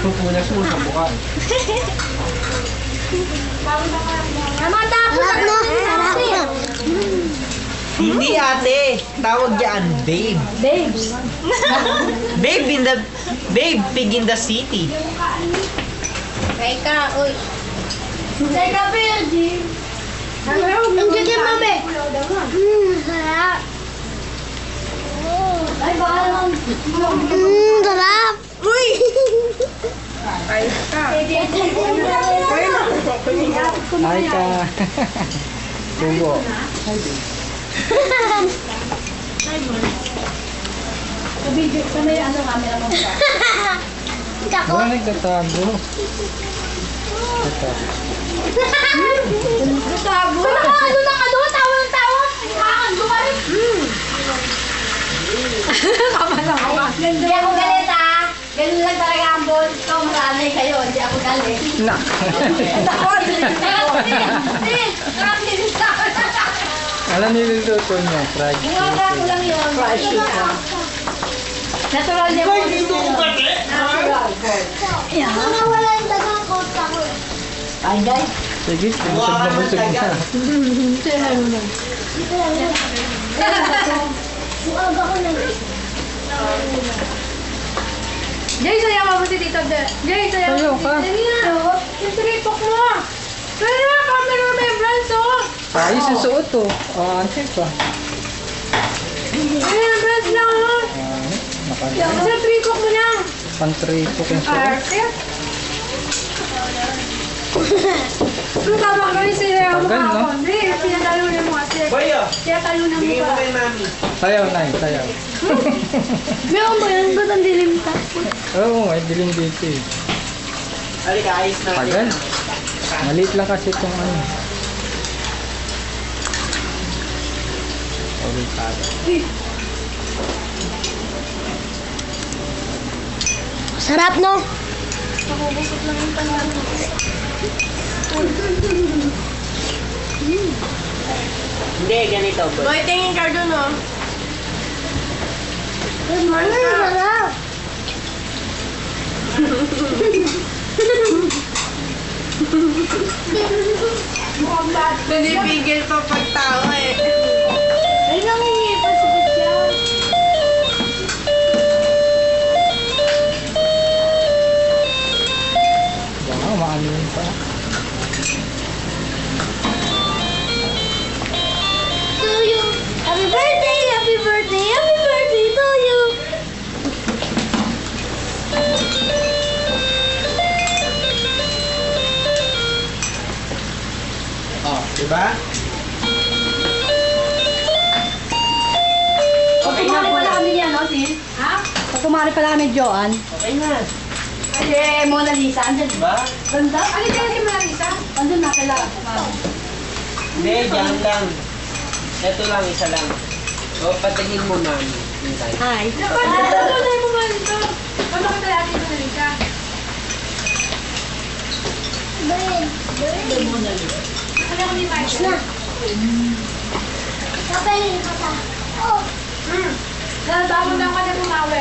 Pupunas mo sa buka. Naman tapos no? Hindi ate. Tawag yan, babe. Babes. Babe in the... Babe, pig in the city. Teka, uy. Teka, Perdi. Ang ganda, mami. Mmm, sarap. Ay, baka naman. Mmm, sarap. Uy! Ay ka. Tubo. Kabidyo ka na yung ano, camera mo ba? Kako. Ba nagtatago? Ito. Tabo. Ano ka? Na ka doon? Tawa ng tawa. Kakando ka rin. Hindi ako ah. Ganun lang talaga boss ko. Masanay kayo. Hindi ako. Na. Ako, hindi. Na. Alam niluluto niya, fried Bumaga ko lang yun. Fried chicken. Natural niya po. Natural. Mga wala yung dagang ko sa ko. Ay, guys. Sige, busog na busog na. Buwag ako na. Jay, si Tito De. Jay, Sayaw mo si ka. Yung tinipok mo. Kaya, camera remembrance, oh. Ay, susuot to. Ah, ano pa? Remembrance lang, oh. Ah. Sa tripok mo lang. Pang-tripo kung suot. Arte. Ano tama ka rin sayaw mo Tagal, no? ka Hindi, pinatalunan mo kasi. Bayo, Pinatalunan mo bigyan mo kay mami. Sayaw na, sayaw. Meron ba yun? Ba't ang dilim Oo, may dilim dito eh. Halika, ayos na. Tagal. Maliit lang kasi itong ano. Okay, tayo. Sarap no? Hindi, ganito. boy. Tingin ka dun, oh. Ano sarap? Pinipigil pa pagtawa, eh. Ay, nangingipas siya. Wow, maano yun pa. To you. Happy birthday, happy birthday diba? Okay na pala kami niya, no, Sin? Ha? Kumari pala kami, Joanne. Okay na. Ay, eh, Mona Lisa. Andyan. Diba? Ganda. Ano kaya si Mona Lisa? Andun na kila. Hindi, dyan lang. Ito lang, isa lang. O, patingin mo mami. Hintay. Hi. Ano na yung Mona Lisa? Ano ka tayo ating Mona Lisa? Ben, Ben. Ano kami Mike? Na. Kapalin ka ta. Oh. Hmm. Bago na ako na bumawi.